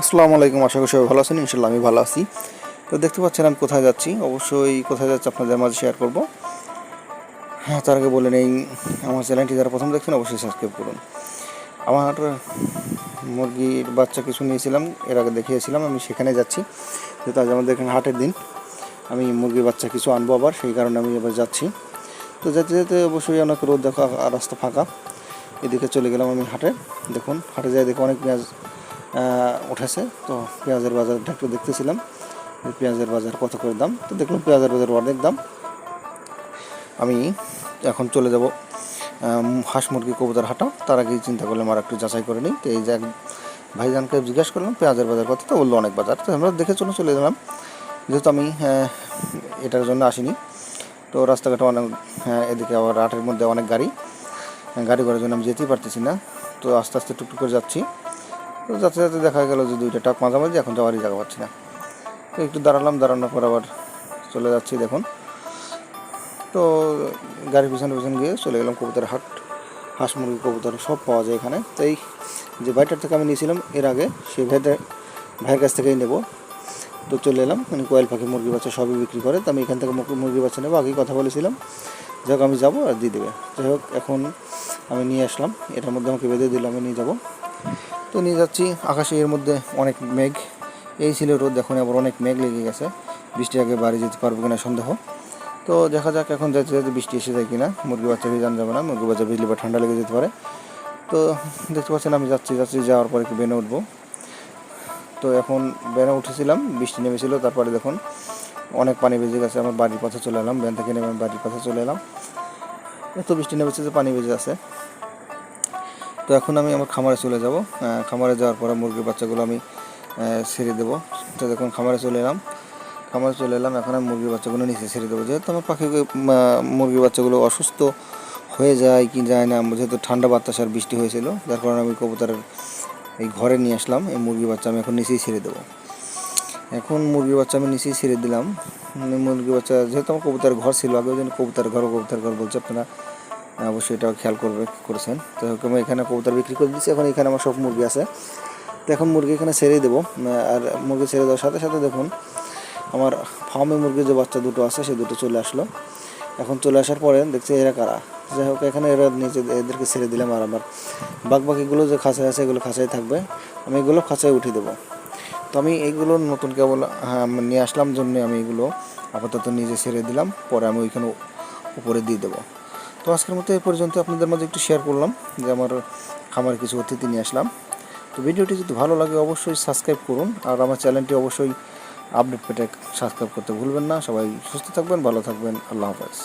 আসসালামু আলাইকুম, আশা করি সবাই ভালো আছেন ইনশাল্লাহ আমি ভালো আছি। তো দেখতে পাচ্ছেন আমি কোথায় যাচ্ছি, অবশ্যই কোথায় যাচ্ছি আপনাদের মাঝে শেয়ার করব। হ্যাঁ তার আগে বলে নেই, আমার চ্যানেলটি যারা প্রথম দেখছেন, অবশ্যই সাবস্ক্রাইব করুন। আমার মুরগির বাচ্চা কিছু নিয়েছিলাম, এর আগে দেখিয়েছিলাম, আমি সেখানে যাচ্ছি। যেহেতু আজ আমাদের এখানে হাটের দিন, আমি মুরগির বাচ্চা কিছু আনব আবার, সেই কারণে আমি এবার যাচ্ছি। তো যেতে যেতে অবশ্যই অনেক রোদ দেখা রাস্তা ফাঁকা। এদিকে চলে গেলাম আমি হাটে। দেখুন, হাটে যাই দেখে অনেক পেঁয়াজ উঠেছে। তো পেঁয়াজের বাজারটা একটু দেখতেছিলাম। পেঁয়াজের বাজার কত করে দাম? তো দেখলাম পেঁয়াজের বাজার অনেক দাম। আমি এখন চলে যাব হাঁস মুরগি কবুতর হাটা। তার আগেই চিন্তা করলাম আর একটু যাচাই করে নিই। তো এই যে ভাইজানকে জিজ্ঞাসা করলাম, পেঁয়াজের বাজার কত? তো বলল অনেক বাজার। তো আমরা দেখে চলে চলে গেলাম। যেহেতু আমি এটার জন্য আসিনি, তো রাস্তাঘাটে অনেক এদিকে আবার হাটের মধ্যে অনেক গাড়ি। গাড়ি করার জন্য আমি যেতেই পারতেছি না। তো আস্তে আস্তে টুকটুক করে যাচ্ছি। যাতে যাতে দেখা গেল যে দুইটা টাক মাঝামাঝি, এখন যাওয়ারই জায়গা পাচ্ছি না। তো একটু দাঁড়ালাম, দাঁড়ানোর পর আবার চলে যাচ্ছি দেখুন। তো গাড়ির পিছনে পিছনে গিয়ে চলে গেলাম কবুতর হাট, হাঁস মুরগি, কবুতর সব পাওয়া যায় এখানে। তো এই যে ভাইটার থেকে আমি নিয়েছিলাম, এর আগে সেই ভাইটা ভাইয়ের কাছ থেকেই নেব। তো চলে এলাম মানে কোয়েল পাখি, মুরগি বাচ্চা সবই বিক্রি করে। তো আমি এখান থেকে মুরগি- বাচ্চা নেব, আগেই কথা বলেছিলাম। যাই হোক, আমি যাব আর দিয়ে দেবে। যাই হোক, এখন আমি নিয়ে আসলাম। এটার মধ্যে আমাকে বেঁধে দিল, আমি নিয়ে যাব। তো নিয়ে যাচ্ছি। আকাশে এর মধ্যে অনেক মেঘ। এই ছিল রোদ, এখন আবার অনেক মেঘ লেগে গেছে। বৃষ্টি আগে বাড়ি যেতে পারব কিনা সন্দেহ। তো দেখা যাক এখন যাতে যাতে বৃষ্টি এসে যায় কিনা। মুরগি বাচ্চা ভিজান যাবে না, মুরগি বাচ্চা ভিজলে বা ঠান্ডা লেগে যেতে পারে। তো দেখতে পাচ্ছেন আমি যাচ্ছি যাচ্ছি, যাওয়ার পরে একটু বেনে উঠবো। তো এখন বেনে উঠেছিলাম, বৃষ্টি নেমেছিল, তারপরে দেখুন অনেক পানি বেজে গেছে, আমার বাড়ির পথে চলে এলাম, ব্যান থেকে নেমে আমি বাড়ির পথে চলে এলাম। এত বৃষ্টি নেমেছে যে পানি বেজে আছে। তো এখন আমি আমার খামারে চলে যাব। খামারে যাওয়ার পরে মুরগির বাচ্চাগুলো আমি ছেড়ে দেবো। তো দেখুন, খামারে চলে এলাম। খামারে চলে এলাম, এখন আমি মুরগির বাচ্চাগুলো নিচে ছেড়ে দেবো। যেহেতু আমার পাখি মুরগির বাচ্চাগুলো অসুস্থ হয়ে যায় কি যায় না, যেহেতু ঠান্ডা বাতাস আর বৃষ্টি হয়েছিল, যার কারণে আমি কবুতরের এই ঘরে নিয়ে আসলাম। এই মুরগির বাচ্চা আমি এখন নিচেই ছেড়ে দেবো। এখন মুরগির বাচ্চা আমি নিচেই ছেড়ে দিলাম। মুরগির বাচ্চা, যেহেতু আমার কবুতর ঘর ছিল আগে ওই জন্য কবুতর ঘর কবুতর ঘর বলছে আপনারা অবশ্যই এটা খেয়াল করবে করেছেন। তো আমি এখানে কবুতর বিক্রি করে দিচ্ছি এখন এখানে আমার সব মুরগি আছে। তো এখন মুরগি এখানে ছেড়েই দেবো আর মুরগি ছেড়ে দেওয়ার সাথে সাথে দেখুন আমার ফার্মে মুরগির যে বাচ্চা দুটো আছে সে দুটো চলে আসলো। এখন চলে আসার পরে দেখছি এরা কারা? যাই হোক এখানে এরা নিচে এদেরকে ছেড়ে দিলাম আর আমার বাক বাকিগুলো যে খাঁচায় আছে এগুলো খাঁচায় থাকবে। আমি এগুলো খাঁচায় উঠিয়ে দেবো। তো আমি এইগুলো নতুন কেবল হ্যাঁ, নিয়ে আসলাম জন্য আমি এগুলো আপাতত নিজে ছেড়ে দিলাম পরে আমি ওইখানে উপরে দিয়ে দেবো। তো আজকের মতো এই পর্যন্ত আপনাদের মাঝে একটু শেয়ার করলাম যে আমার খামার কিছু অতিথি নিয়ে আসলাম। তো ভিডিওটি যদি ভালো লাগে অবশ্যই সাবস্ক্রাইব করুন আর আমার চ্যানেলটি অবশ্যই আপডেট পেটে সাবস্ক্রাইব করতে ভুলবেন না। সবাই সুস্থ থাকবেন, ভালো থাকবেন। আল্লাহ হাফেজ।